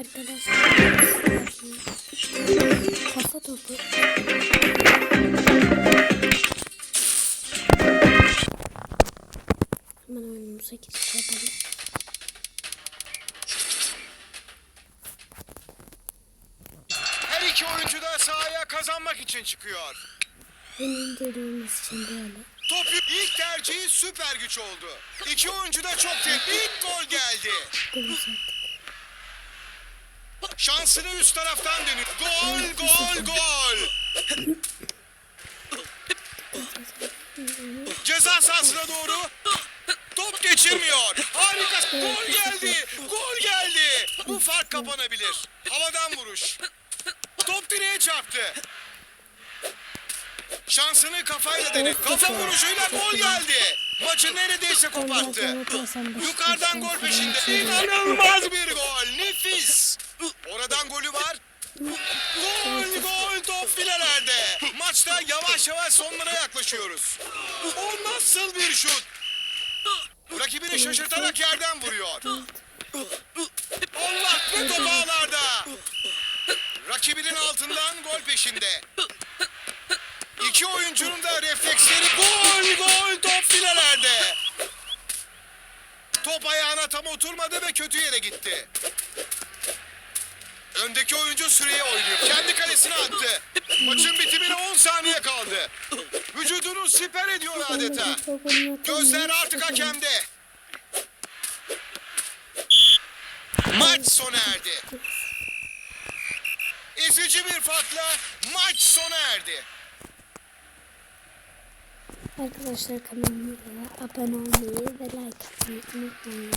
Arkadaşlar. Kafa topu. Hemen oyunumuza giriş yapalım. Her iki oyuncu da sahaya kazanmak için çıkıyor. Benim dediğimiz için böyle. Topu ilk tercihi süper güç oldu. İki oyuncu da çok tepki. İlk gol geldi. Gol. Şansını üst taraftan dönüyor. Gol, gol, gol. Ceza sahasına doğru. Top geçirmiyor. Harika. Gol geldi. Gol geldi. Bu fark kapanabilir. Havadan vuruş. Top direğe çarptı. Şansını kafayla denedi. Kafa vuruşuyla gol geldi. Maçı neredeyse koparttı. Yukarıdan gol peşinde. İnanılmaz bir gol. Filelerde. Maçta yavaş yavaş sonlara yaklaşıyoruz. O nasıl bir şut? Rakibini şaşırtarak yerden vuruyor. Ve top ağlarda. Rakibinin altından gol peşinde. İki oyuncunun da refleksleri gol gol top filelerde. Top ayağına tam oturmadı ve kötü yere gitti. Öndeki oyuncu süreye oynuyor. Kendi kalesine attı. Maçın bitimine 10 saniye kaldı. Vücudunu siper ediyor adeta. Gözler artık hakemde. Maç sona erdi. Ezici bir farkla maç sona erdi. Arkadaşlar kanalıma abone olmayı ve like atmayı unutmayın.